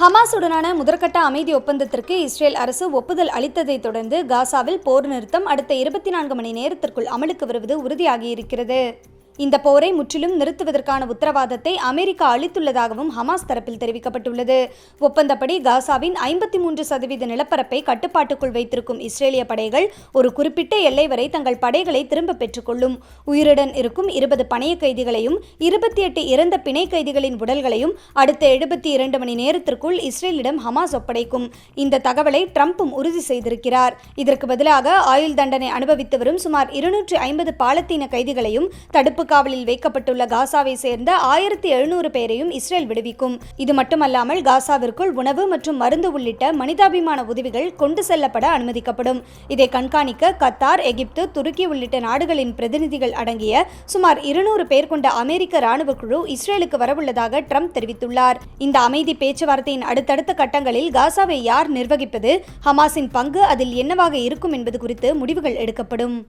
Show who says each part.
Speaker 1: ஹமாஸுடனான முதற்கட்ட அமைதி ஒப்பந்தத்திற்கு இஸ்ரேல் அரசு ஒப்புதல் அளித்ததைத் தொடர்ந்து காசாவில் போர் நிறுத்தம் அடுத்த இருபத்தி நான்கு மணி நேரத்திற்குள் அமலுக்கு வருவது உறுதியாகியிருக்கிறது. இந்த போரை முற்றிலும் நிறுத்துவதற்கான உத்தரவாதத்தை அமெரிக்கா அளித்துள்ளதாகவும் ஹமாஸ் தரப்பில் தெரிவிக்கப்பட்டுள்ளது. ஒப்பந்தப்படி காசாவின் ஐம்பத்தி மூன்று சதவீத நிலப்பரப்பை கட்டுப்பாட்டுக்குள் வைத்திருக்கும் இஸ்ரேலிய படைகள் ஒரு குறிப்பிட்ட எல்லை வரை தங்கள் படைகளை திரும்ப பெற்றுக்கொள்ளும். உயிருடன் இருக்கும் இருபது பணைய கைதிகளையும் இருபத்தி எட்டு இறந்த பிணை கைதிகளின் உடல்களையும் அடுத்த எழுபத்தி இரண்டு மணி நேரத்திற்குள் இஸ்ரேலிடம் ஹமாஸ் ஒப்படைக்கும். இந்த தகவலை ட்ரம்ப்பும் உறுதி செய்திருக்கிறார். இதற்கு பதிலாக ஆயுள் தண்டனை அனுபவித்து வரும் சுமார் இருநூற்றி ஐம்பது பாலத்தீன கைதிகளையும் தடுப்பு காவலில் வைக்கப்பட்டுள்ள காசாவை சேர்ந்த ஆயிரத்தி எழுநூறு பேரையும் இஸ்ரேல் விடுவிக்கும். இது மட்டுமல்லாமல் காசாவிற்குள் உணவு மற்றும் மருந்து உள்ளிட்ட மனிதாபிமான உதவிகள் கொண்டு செல்லப்பட அனுமதிக்கப்படும். இதை கண்காணிக்க கத்தார் எகிப்து துருக்கி உள்ளிட்ட நாடுகளின் பிரதிநிதிகள் அடங்கிய சுமார் இருநூறு பேர் கொண்ட அமெரிக்க ராணுவ குழு இஸ்ரேலுக்கு வரவுள்ளதாக ட்ரம்ப் தெரிவித்துள்ளார். இந்த அமைதி பேச்சுவார்த்தையின் அடுத்தடுத்த கட்டங்களில் காசாவை யார் நிர்வகிப்பது ஹமாஸின் பங்கு அதில் என்னவாக இருக்கும் என்பது குறித்து முடிவுகள் எடுக்கப்படும்.